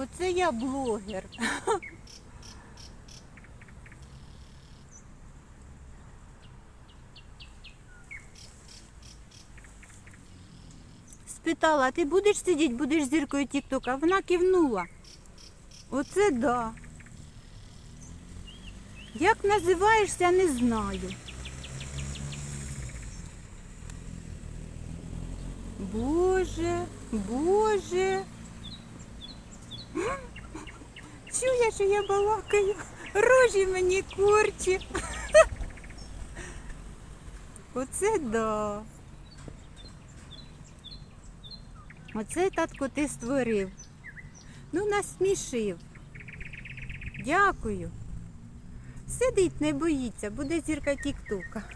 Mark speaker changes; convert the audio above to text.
Speaker 1: Оце я блогер. Спитала, ти будеш сидіти, будеш зіркою Тік-Тока? Вона кивнула. Оце да. Як називаєшся, не знаю. Боже, Боже. Чує, що я балакаю, рожі мені корчі. Оце да. Оце татко ти створив. Ну, насмішив. Дякую. Сидить, не боїться, буде зірка Тік-Тока.